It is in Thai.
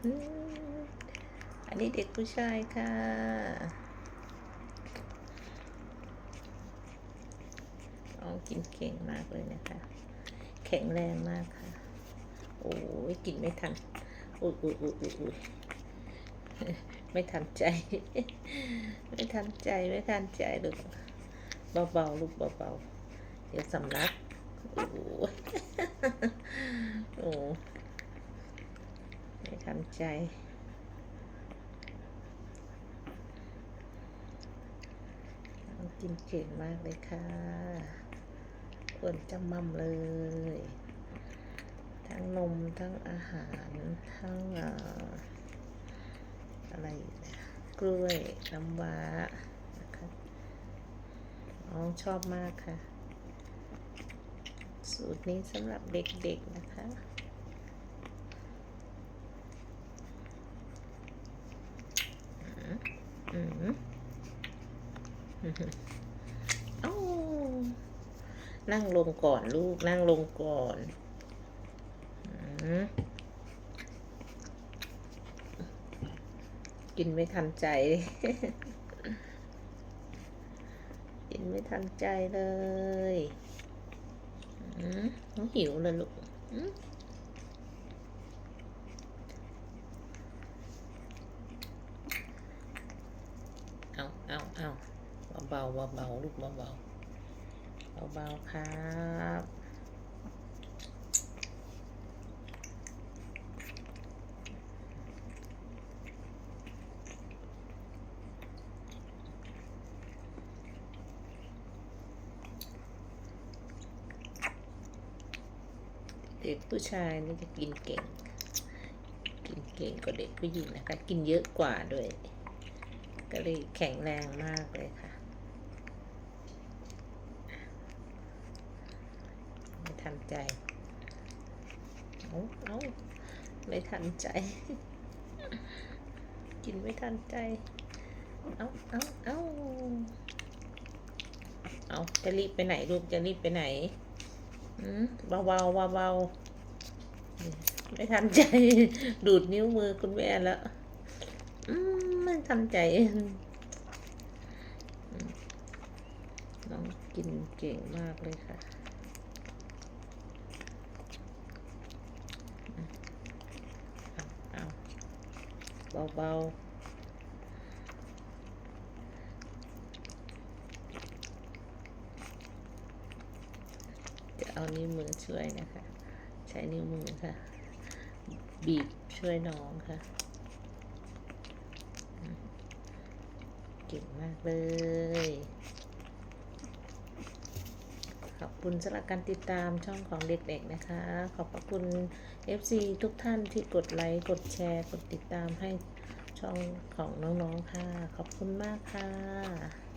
อันนี้เด็กผู้ชายค่ะอ๋อกินเก่งมากเลยนะคะ แข็งแรงมากค่ะ โอ้ยกินไม่ทันอุ้ยอุ้ยอุ้ยอุ้ยอุ้ยไม่ทันใจ ไม่ทันใจ ไม่ทันใจลูกเบาๆลูกเบาๆเดี๋ยวสำลัก โอ้โห โอ้ไม่ทันใจ กินเก่งมากเลยค่ะอ้วนจำมั่มเลย ทั้งนมทั้งอาหารทั้งอะไรกนะกล้วยน้ำว้านะคะน้องชอบมากค่ะ สูตรนี้สำหรับเด็กๆนะคะ อ้นั่งลงก่อนลูกนั่งลงก่อนอกินไม่ทันใจ กินไม่ทันใจเลยน้องหิวเลยลูก เอาเอาเอาเบาเบาลูกเบาๆเบาครับเด็กผู้ชายนี่จะกินเก่ง กินเก่งกว่าเด็กผู้หญิงนะคะ กินเยอะกว่าด้วย ก็เลยแข็งแรงมากเลยค่ะไม่ทันใจเอาเอาไม่ทันใจ กินไม่ทันใจ เอาเอาเอาเอาจะรีบไปไหนลูกจะรีบไปไหนอืมเบาๆเบาไม่ทันใจ ดูดนิ้วมือคุณแม่แล้ว อืม ทันใจน้องกินเก่งมากเลยค่ะเอาเอาเบาๆจะเอานิ้วมือช่วยนะคะ ใช้นิ้วมือค่ะ บีบช่วยน้องค่ะ เก่งมากเลย ขอบคุณสำหรับการติดตามช่องของเด็กๆนะคะ ขอบพระคุณ FC ทุกท่านที่กดไลค์ กดแชร์ กดติดตามให้ช่องของน้องๆค่ะ ขอบคุณมากค่ะ